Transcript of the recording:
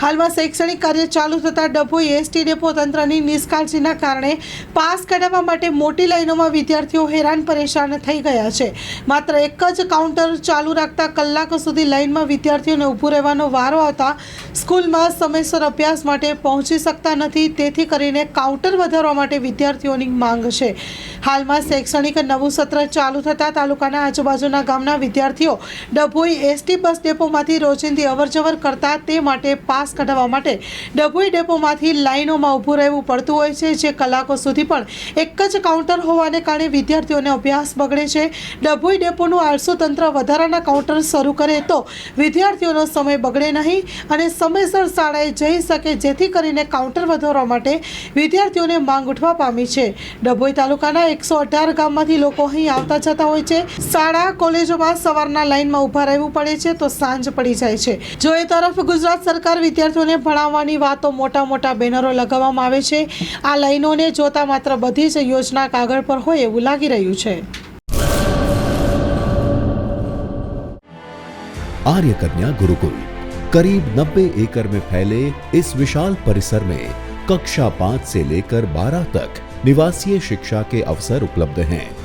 હાલમાં શૈક્ષણિક કાર્ય ચાલુ થતાં ડભોઈ એસટી ડેપો તંત્રની નિષ્કાળજીના કારણે પાસ કઢાવવા માટે મોટી લાઈનોમાં વિદ્યાર્થીઓ હેરાન પરેશાન થઈ ગયા છે. માત્ર એક જ કાઉન્ટર ચાલુ રાખતા કલાકો સુધી લાઈનમાં વિદ્યાર્થીઓને ઊભું રહેવાનો વારો આવતા સ્કૂલમાં સમયસર અભ્યાસ માટે પહોંચી શકતા નથી. તેથી કરીને કાઉન્ટર વધારવા માટે વિદ્યાર્થીઓની માંગ છે. હાલમાં શૈક્ષણિક નવું સત્ર ચાલુ થતાં તાલુકાના આજુબાજુના ગામના વિદ્યાર્થીઓ ડભોઈ એસટી બસ ડેપોમાંથી રોજિંદી અવરજવર કરતા તે માટે પાસ કઢાવવા માટે ડભોઈ ડેપોમાંથી લાઇનોમાં ઊભું રહેવું પડતું હોય છે, જે કલાકો સુધી પણ એક જ કાઉન્ટર હોવાને કારણે વિદ્યાર્થીઓને અભ્યાસ બગડે છે. ડભોઈ ડેપોનું આળસુ તંત્ર વધારાના કાઉન્ટર શરૂ કરે તો વિદ્યાર્થીઓનો સમય બગડે નહીં અને સમયસર શાળાએ જઈ શકે જેથી કરીને કાઉન્ટર વધારવા માટે વિદ્યાર્થીઓને માંગ ઉઠવા પામી છે. ડભોઈ તાલુકાના એકસો અઢાર ગામમાંથી લોકો અહીં આવતા જતા હોય છે. શાળા, કોલેજોમાં સવારના લાઇનમાં ઊભા રહેવું પડે છે તો સાંજ પડી જાય છે. જો એ તરફ ગુજરાત સરકાર વિદ્યાર્થીઓને ભણાવવાની વાતો મોટા મોટા બેનરો લગાવવામાં આવે છે આ લાઈનોને જોતા માત્ર બધી જ યોજના કાગળ પર હોય એવું લાગી રહ્યું છે आर्य कन्या गुरुकुल करीब 90 एकड़ में फैले इस विशाल परिसर में कक्षा पाँच से लेकर बारह तक निवासीय शिक्षा के अवसर उपलब्ध हैं